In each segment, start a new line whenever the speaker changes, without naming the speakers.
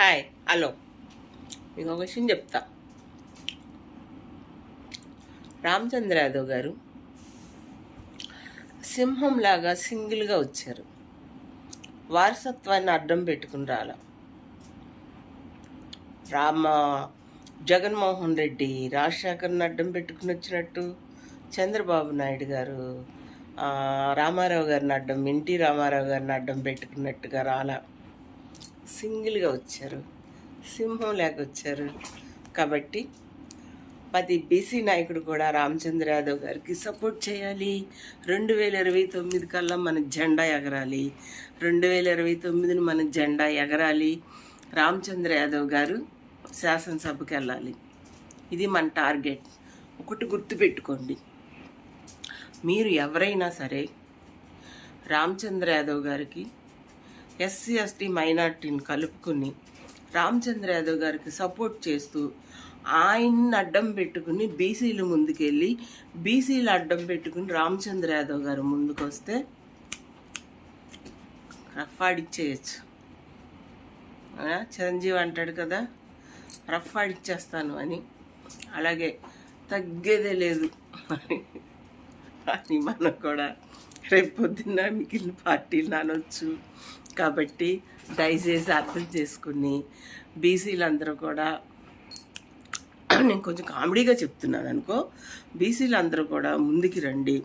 Hi hello. మీకు ఒక విషయం చెప్తా. రామచంద్ర యాదవ్ గారు సింహంలాగా సింగిల్గా వచ్చారు. వారసత్వాన్ని అడ్డం పెట్టుకుని రాల. రామ జగన్మోహన్ రెడ్డి రాజశేఖర్ని అడ్డం పెట్టుకుని వచ్చినట్టు చంద్రబాబు నాయుడు గారు రామారావు గారిని అడ్డం ఎన్టీ రామారావు గారిని అడ్డం పెట్టుకున్నట్టుగా రాలా. సింగిల్గా వచ్చారు. సింహం లేక వచ్చారు. కాబట్టి ప్రతి బీసీ నాయకుడు కూడా రామచంద్ర యాదవ్ గారికి సపోర్ట్ చేయాలి. రెండు వేల ఇరవై తొమ్మిది కల్లా మన జెండా ఎగరాలి. రెండు వేల ఇరవై తొమ్మిదిని మన జెండా ఎగరాలి. రామచంద్ర యాదవ్ గారు శాసనసభకి వెళ్ళాలి. ఇది మన టార్గెట్. ఒకటి గుర్తుపెట్టుకోండి. మీరు ఎవరైనా సరే రామచంద్ర యాదవ్ గారికి ఎస్సీ ఎస్టీ మైనార్టీని కలుపుకుని రామచంద్ర యాదవ్ గారికి సపోర్ట్ చేస్తూ ఆయన్ని అడ్డం పెట్టుకుని బీసీలు ముందుకెళ్ళి బీసీలు అడ్డం పెట్టుకుని రామచంద్ర యాదవ్ గారు ముందుకు వస్తే రఫ్ ఆడిచ్చేయచ్చు. చిరంజీవి అంటాడు కదా రఫ్ ఆడిచ్చేస్తాను అని. అలాగే తగ్గేదే లేదు అని మనం కూడా రేపు పొద్దున్న మిగిలిన పార్టీలు నానొచ్చు. కాబట్టి దయచేసి అర్థం చేసుకుని బీసీలందరూ కూడా నేను కొంచెం కామెడీగా చెప్తున్నాను అనుకో. బీసీలు అందరూ కూడా ముందుకి రండి.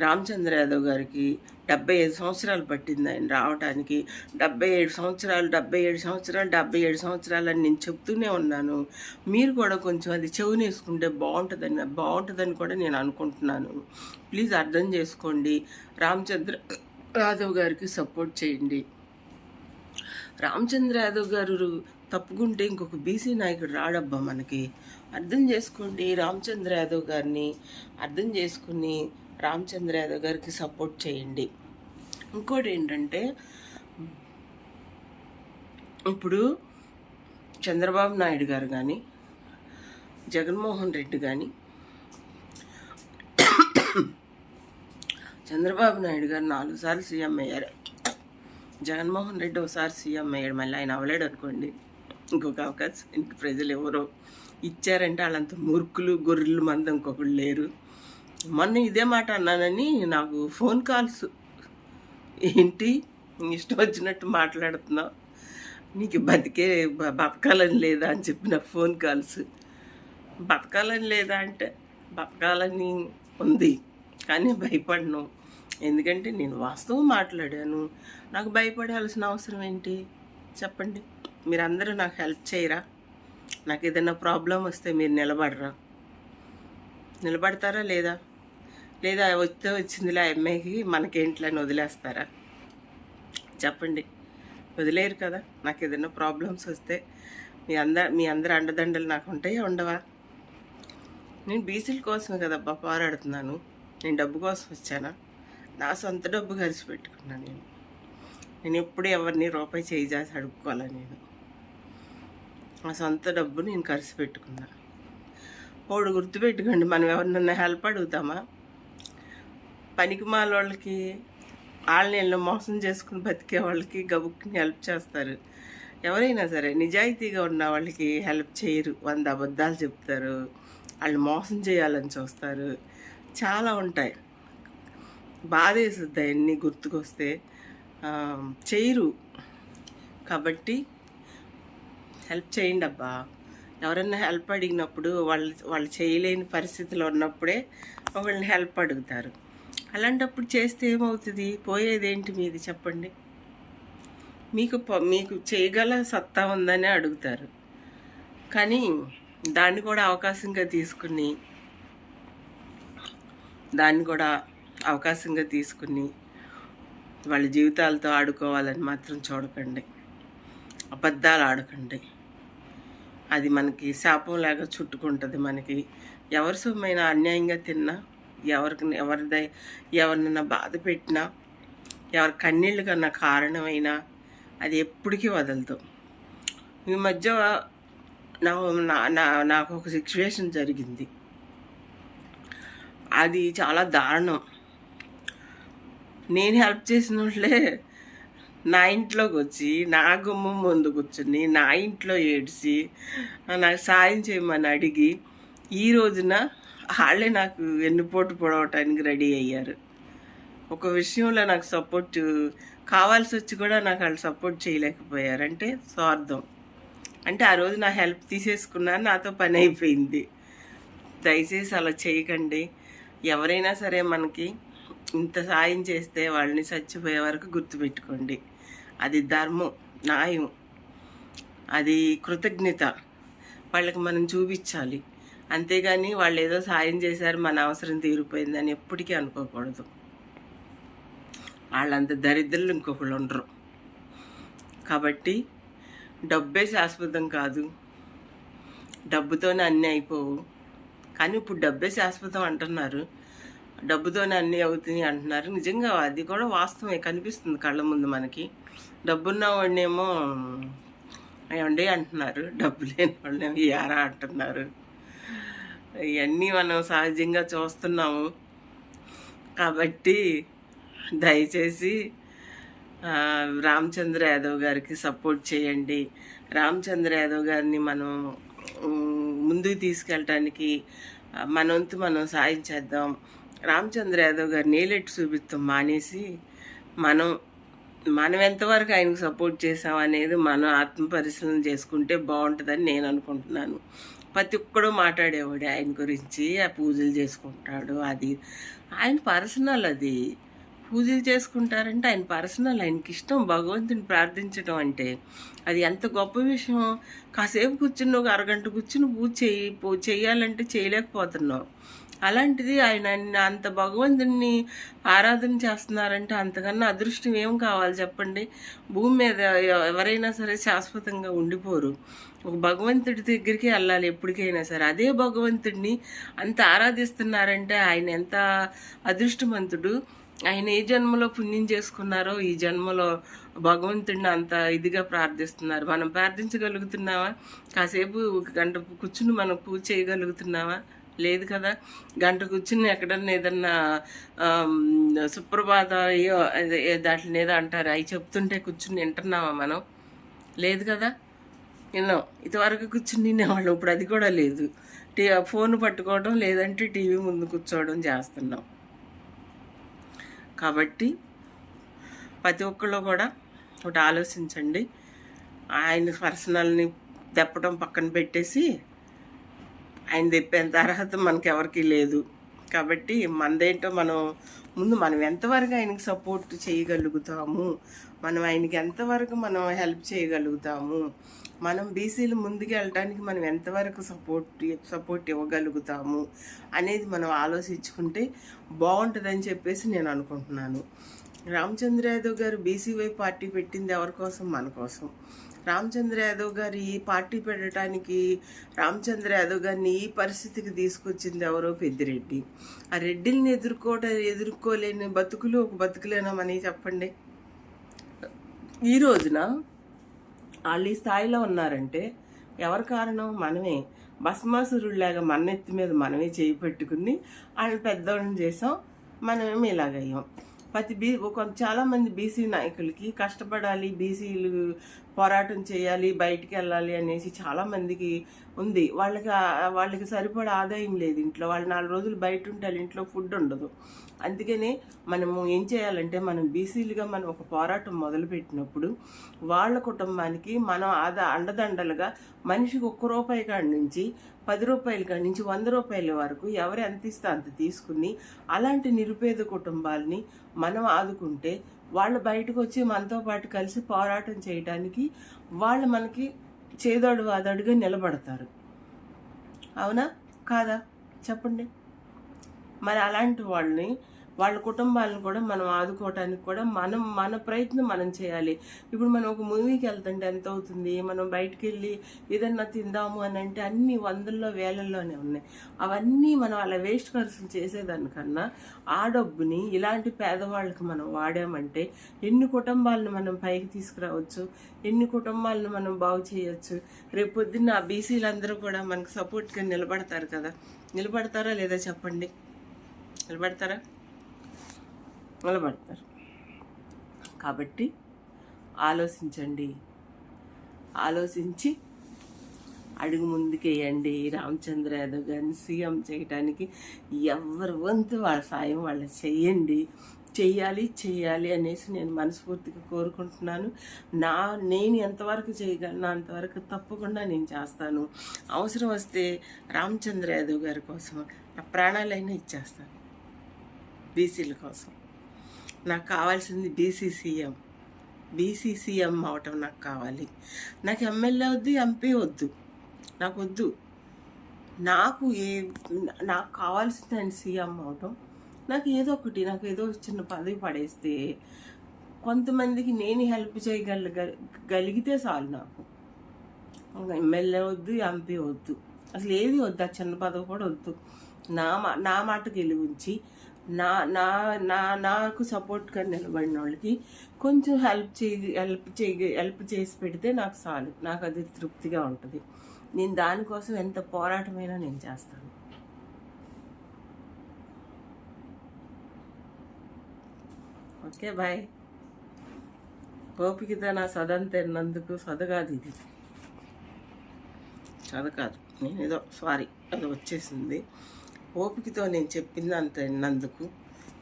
రామచంద్ర యాదవ్ గారికి డెబ్బై ఐదు సంవత్సరాలు పట్టింది ఆయన రావడానికి డెబ్బై ఏడు సంవత్సరాలు డెబ్బై ఏడు సంవత్సరాలు డెబ్బై ఏడు సంవత్సరాలు అని నేను చెప్తూనే ఉన్నాను. మీరు కూడా కొంచెం అది చెవునేసుకుంటే బాగుంటుందని బాగుంటుందని కూడా నేను అనుకుంటున్నాను. ప్లీజ్ అర్థం చేసుకోండి. రామచంద్ర యాదవ్ గారికి సపోర్ట్ చేయండి. రామచంద్ర యాదవ్ గారు తప్పుకుంటే ఇంకొక బీసీ నాయకుడు రాడబ్బా మనకి. అర్థం చేసుకోండి రామచంద్ర యాదవ్ గారిని. అర్థం చేసుకుని రామచంద్ర యాదవ్ గారికి సపోర్ట్ చేయండి. ఇంకోటి ఏంటంటే ఇప్పుడు చంద్రబాబు నాయుడు గారు కానీ జగన్మోహన్ రెడ్డి కానీ చంద్రబాబు నాయుడు గారు నాలుగు సార్లు సీఎం అయ్యారు. జగన్మోహన్ రెడ్డి ఒకసారి సీఎం అయ్యాడు. మళ్ళీ ఆయన అవ్వలేడు అనుకోండి. ఇంకొక అవకాశం. ఇంక ప్రజలు ఎవరో ఇచ్చారంటే వాళ్ళంత మూర్ఖులు గొర్రెలు మంది ఇంకొకళ్ళు లేరు. మొన్న ఇదే మాట అన్నానని నాకు ఫోన్ కాల్స్. ఏంటి? ఇష్టం వచ్చినట్టు మాట్లాడుతున్నావు. నీకు బతికే బ- బతకాలని లేదా అని చెప్పిన ఫోన్ కాల్స్. బతకాలని లేదా అంటే బతకాలని ఉంది. కానీ భయపడను ఎందుకంటే నేను వాస్తవం మాట్లాడాను. నాకు భయపడాల్సిన అవసరం ఏంటి? చెప్పండి. మీరందరూ నాకు హెల్ప్ చేయరా? నాకు ఏదైనా ప్రాబ్లం వస్తే మీరు నిలబడరా? నిలబడతారా లేదా? లేదా వస్తే వచ్చిందిలే ఆ అమ్మాయికి మనకేంట్లని వదిలేస్తారా? చెప్పండి. వదిలేరు కదా. నాకు ఏదైనా ప్రాబ్లమ్స్ వస్తే మీ అందరు మీ అందరు అండదండలు నాకు ఉంటాయా ఉండవా? నేను బీసీల కోసమే కదబ్బా పోరాడుతున్నాను. నేను డబ్బు కోసం వచ్చానా? నా సొంత డబ్బు ఖర్చు పెట్టుకున్నాను నేను. నేను ఎప్పుడు ఎవరిని రూపాయి చేయి చేసి అడుక్కోవాలా నేను. నా సొంత డబ్బు నేను ఖర్చు పెట్టుకున్నా. ఓడు గుర్తుపెట్టుకోండి మనం ఎవరినన్నా హెల్ప్ అడుగుతామా? పనికి వాళ్ళకి వాళ్ళని మోసం చేసుకుని బతికే వాళ్ళకి గబుక్కుని హెల్ప్ చేస్తారు. ఎవరైనా సరే నిజాయితీగా ఉన్న వాళ్ళకి హెల్ప్ చేయరు. వంద అబద్ధాలు చెప్తారు. వాళ్ళు మోసం చేయాలని చూస్తారు. చాలా ఉంటాయి. బాధేస్తుంది అవన్నీ గుర్తుకొస్తే? చేయరు. కాబట్టి హెల్ప్ చేయండి అబ్బా. ఎవరైనా హెల్ప్ అడిగినప్పుడు వాళ్ళు వాళ్ళు చేయలేని పరిస్థితిలో ఉన్నప్పుడే వాళ్ళని హెల్ప్ అడుగుతారు. అలాంటప్పుడు చేస్తే ఏమవుతుంది? పోయేదేంటి మీది? చెప్పండి. మీకు ప- మీకు చేయగల సత్తా ఉందని అడుగుతారు. కానీ దాన్ని కూడా అవకాశంగా తీసుకుని దాన్ని కూడా అవకాశంగా తీసుకుని వాళ్ళ జీవితాలతో ఆడుకోవాలని మాత్రం చూడకండి. అబద్ధాలు ఆడకండి. అది మనకి శాపంలాగా చుట్టుకుంటుంది మనకి. ఎవరి సొమ్మైనా అన్యాయంగా తిన్నా ఎవరికి ఎవరిదై ఎవరినైనా బాధ పెట్టినా ఎవరి కన్నీళ్ళు కన్నా కారణమైనా అది ఎప్పటికీ వదలదు. ఈ మధ్య నా నా- నాకు ఒక సిచ్యువేషన్ జరిగింది. అది చాలా దారుణం. నేను హెల్ప్ చేసిన వాళ్ళే నా ఇంట్లోకి వచ్చి నా గుమ్మం ముందు కూర్చుని నా ఇంట్లో ఏడ్చి నాకు సాయం చేయమని అడిగి ఈ రోజున వాళ్ళే నాకు వెన్నుపోటు పొడవటానికి రెడీ అయ్యారు. ఒక విషయంలో నాకు సపోర్ట్ కావాల్సి వచ్చి కూడా నాకు వాళ్ళు సపోర్ట్ చేయలేకపోయారు. అంటే స్వార్థం. అంటే ఆ రోజు నా హెల్ప్ తీసేసుకున్నాను నాతో పని అయిపోయింది. దయచేసి అలా చేయకండి. ఎవరైనా సరే మనకి ఇంత సాయం చేస్తే వాళ్ళని చచ్చిపోయే వరకు గుర్తుపెట్టుకోండి. అది ధర్మం న్యాయం. అది కృతజ్ఞత. వాళ్ళకి మనం చూపించాలి. అంతేగాని వాళ్ళు ఏదో సాయం చేశారు మన అవసరం తీరిపోయిందని ఎప్పటికీ అనుకోకూడదు. వాళ్ళంత దరిద్రులు ఇంకొకళ్ళు ఉండరు. కాబట్టి డబ్బే శాశ్వతం కాదు. డబ్బుతోనే అన్నీ అయిపోవు. కానీ ఇప్పుడు డబ్బే శాశ్వతం అంటున్నారు. డబ్బుతోనే అన్నీ అవుతున్నాయి అంటున్నారు. నిజంగా అది కూడా వాస్తవమే కనిపిస్తుంది కళ్ళ ముందు మనకి. డబ్బున్న వాడినేమో ఏమండి అంటున్నారు. డబ్బు లేని వాళ్ళేమో యారా అంటున్నారు. ఇవన్నీ మనం సహజంగా చూస్తున్నాము. కాబట్టి దయచేసి రామచంద్ర యాదవ్ గారికి సపోర్ట్ చేయండి. రామచంద్ర యాదవ్ గారిని మనం ముందుకు తీసుకెళ్ళటానికి మనంతు మన వంతు మనం సాయం చేద్దాం. రామచంద్ర యాదవ్ గారు నేలెట్టు చూపిస్తాం మానేసి మనం మనం ఎంతవరకు ఆయనకు సపోర్ట్ చేసాం అనేది మనం ఆత్మ పరిశీలన చేసుకుంటే బాగుంటుందని నేను అనుకుంటున్నాను. ప్రతి ఒక్కడు మాట్లాడేవాడు ఆయన గురించి ఆ పూజలు చేసుకుంటాడు అది. ఆయన పర్సనల్ అది. పూజలు చేసుకుంటారంటే ఆయన పర్సనల్ ఆయనకి ఇష్టం. భగవంతుని ప్రార్థించడం అంటే అది ఎంత గొప్ప విషయం. కాసేపు కూర్చుని ఒక అరగంట కూర్చుని పూజ చేయి పూ- చేయాలంటే చేయలేకపోతున్నావు. అలాంటిది ఆయన అంత భగవంతుని ఆరాధన చేస్తున్నారంటే అంతకన్నా అదృష్టం ఏం కావాలి చెప్పండి? భూమి మీద ఎవరైనా సరే శాశ్వతంగా ఉండిపోరు. ఒక భగవంతుడి దగ్గరికి వెళ్ళాలి ఎప్పటికైనా సరే. అదే భగవంతుడిని అంత ఆరాధిస్తున్నారంటే ఆయన ఎంత అదృష్టవంతుడు. ఆయన ఏ జన్మలో పుణ్యం చేసుకున్నారో ఈ జన్మలో భగవంతుడిని అంత ఇదిగా ప్రార్థిస్తున్నారు. మనం ప్రార్థించగలుగుతున్నావా కాసేపు ఒక గంట కూర్చుని మనం పూజ చేయగలుగుతున్నావా లేదు కదా? గంట కూర్చుని ఎక్కడన్నా ఏదన్నా సుప్రభాత దాంట్లో ఏదో అంటారు. అవి చెప్తుంటే కూర్చుని వింటున్నావా మనం? లేదు కదా? విన్నాం. ఇంతవరకు కూర్చుని వాళ్ళు ఇప్పుడు అది కూడా లేదు. టీ ఫోన్ పట్టుకోవడం లేదంటే టీవీ ముందు కూర్చోవడం చేస్తున్నాం. కాబట్టి ప్రతి ఒక్కళ్ళు కూడా ఒకటి ఆలోచించండి. ఆయన పర్సనల్ని తెప్పడం పక్కన పెట్టేసి ఆయన తెప్పేంత అర్హత మనకెవరికీ లేదు. కాబట్టి మనదేంటో మనం ముందు మనం ఎంతవరకు ఆయనకి సపోర్ట్ చేయగలుగుతాము? మనం ఆయనకి ఎంతవరకు మనం హెల్ప్ చేయగలుగుతాము? మనం బీసీలు ముందుకు వెళ్ళడానికి మనం ఎంతవరకు సపోర్ట్ సపోర్ట్ ఇవ్వగలుగుతాము అనేది మనం ఆలోచించుకుంటే బాగుంటుందని చెప్పేసి నేను అనుకుంటున్నాను. రామచంద్ర యాదవ్ గారు బీసీవై పార్టీ పెట్టింది ఎవరి కోసం? మన కోసం. రామచంద్ర యాదవ్ గారు ఈ పార్టీ పెట్టడానికి రామచంద్ర యాదవ్ గారిని ఈ పరిస్థితికి తీసుకొచ్చింది ఎవరో పెద్దిరెడ్డి. ఆ రెడ్డిల్ని ఎదుర్కోట ఎదుర్కోలేని బతుకులు ఒక బతుకులేనామని చెప్పండి. ఈ రోజున వాళ్ళు ఈ స్థాయిలో ఉన్నారంటే ఎవరి కారణం? మనమే. భస్మాసురుడిలాగా మన ఎత్తి మీద మనమే చేయి పెట్టుకుని వాళ్ళని పెద్దవాళ్ళని చేసాం. మనమేమి ఇలాగయ్యాం ప్రతి బీ ఒక చాలామంది బీసీ నాయకులకి కష్టపడాలి బీసీలు పోరాటం చేయాలి బయటికి వెళ్ళాలి అనేసి చాలామందికి ఉంది. వాళ్ళకి వాళ్ళకి సరిపడా ఆదాయం లేదు ఇంట్లో. వాళ్ళు నాలుగు రోజులు బయట ఉంటారు ఇంట్లో ఫుడ్ ఉండదు. అందుకనే మనము ఏం చేయాలంటే మనం బీసీలుగా మనం ఒక పోరాటం మొదలుపెట్టినప్పుడు వాళ్ళ కుటుంబానికి మనం ఆదా అండదండలుగా మనిషికి ఒక్క రూపాయి కాడి నుంచి పది రూపాయల కాడి నుంచి వంద రూపాయల వరకు ఎవరు ఎంత ఇస్తే అంత తీసుకుని అలాంటి నిరుపేద కుటుంబాలని మనం ఆదుకుంటే వాళ్ళు బయటకు వచ్చి మనతో పాటు కలిసి పోరాటం చేయడానికి వాళ్ళు మనకి చేదోడు అదడుగా నిలబడతారు. అవునా? కాదా? చెప్పండి. మరి అలాంటి వాళ్ళని వాళ్ళ కుటుంబాలను కూడా మనం ఆదుకోవటానికి కూడా మనం మన ప్రయత్నం మనం చేయాలి. ఇప్పుడు మనం ఒక మూవీకి వెళ్తుంటే ఎంత అవుతుంది? మనం బయటికి వెళ్ళి ఏదన్నా తిందాము అని అంటే అన్ని వందల్లో వేలల్లోనే ఉన్నాయి. అవన్నీ మనం అలా వేస్ట్ ఖర్చులు చేసేదానికన్నా ఆ డబ్బుని ఇలాంటి పేదవాళ్ళకి మనం వాడామంటే ఎన్ని కుటుంబాలను మనం పైకి తీసుకురావచ్చు? ఎన్ని కుటుంబాలను మనం బాగు చేయొచ్చు? రేపు పొద్దున్న ఆ బీసీలందరూ కూడా మనకు సపోర్ట్గా నిలబడతారు కదా. నిలబడతారా లేదా చెప్పండి? నిలబడతారా? నిలబడతారు కాబట్టి ఆలోచించండి. ఆలోచించి అడుగు ముందుకేయండి. రామచంద్ర యాదవ్ గారిని సీఎం చేయడానికి ఎవరి వంతు వాళ్ళ సాయం వాళ్ళు చేయండి. చేయాలి చేయాలి అనేసి నేను మనస్ఫూర్తిగా కోరుకుంటున్నాను. నా నేను ఎంతవరకు చేయగలను అంతవరకు తప్పకుండా నేను చేస్తాను. అవసరం వస్తే రామచంద్ర యాదవ్ గారి కోసం నా ప్రాణాలైనా ఇచ్చేస్తాను. బీసీల కోసం. నాకు కావాల్సింది బీసీసీఎం బీసీసీఎం అవటం నాకు కావాలి. నాకు ఎమ్మెల్యే వద్దు ఎంపీ వద్దు. నాకు వద్దు. నాకు ఏ నాకు కావాల్సింది ఆయన సీఎం అవటం. నాకు ఏదో ఒకటి నాకు ఏదో చిన్న పదవి పడేస్తే కొంతమందికి నేను హెల్ప్ చేయగల గలిగితే చాలు నాకు. ఎమ్మెల్యే వద్దు ఎంపీ వద్దు. అసలు ఏది వద్దు? ఆ చిన్న పదవి కూడా వద్దు. నా మా నా మాట గెలివించి నా నా నా నాకు సపోర్ట్గా నిలబడిన వాళ్ళకి కొంచెం హెల్ప్ చేయ హెల్ప్ చేయ హెల్ప్ చేసి పెడితే నాకు చాలు. నాకు అది తృప్తిగా ఉంటుంది. నేను దానికోసం ఎంత పోరాటమైనా నేను చేస్తాను. Okay bye. గోపికిత నా సదం తిన్నందుకు చదకాదు ఇది. చదకాదు నేను ఏదో సారీ అది వచ్చేసింది. ఓపికతో నేను చెప్పింది అంత విన్నందుకు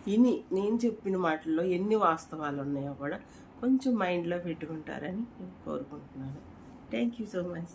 ఇని నేను చెప్పిన మాటల్లో ఎన్ని వాస్తవాలు ఉన్నాయో కూడా కొంచెం మైండ్లో పెట్టుకుంటారని నేను కోరుకుంటున్నాను. Thank you so much.